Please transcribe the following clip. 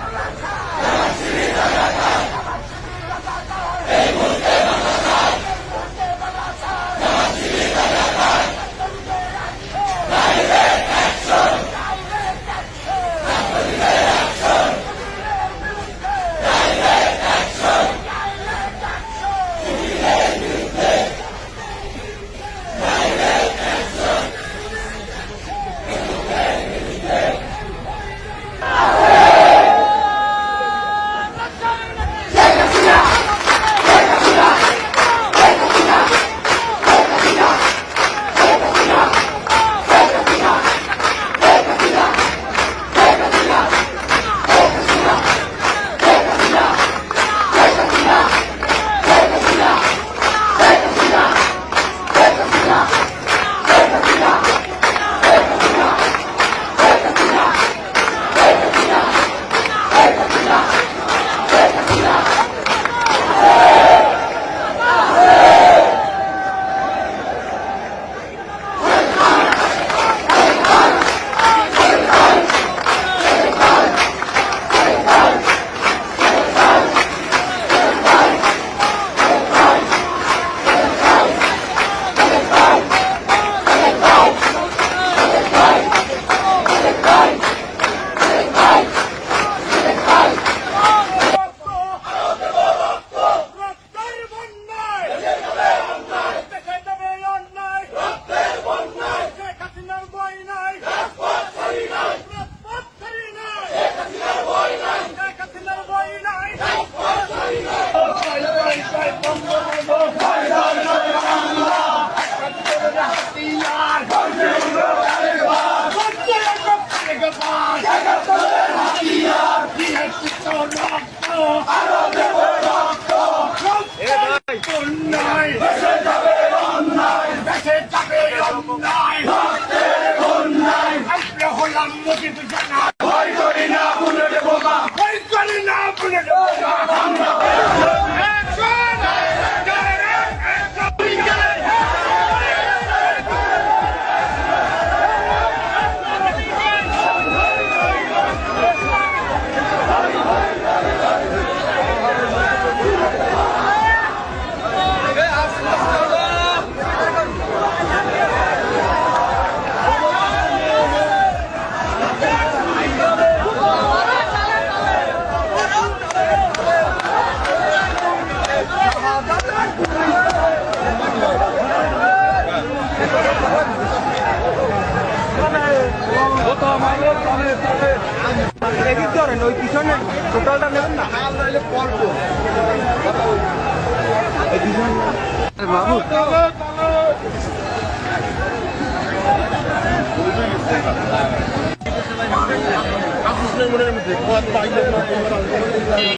魂だ不是人 এদিক ধরেন ওই পিছনে টোটালটা নেবেন না বাবু মধ্যে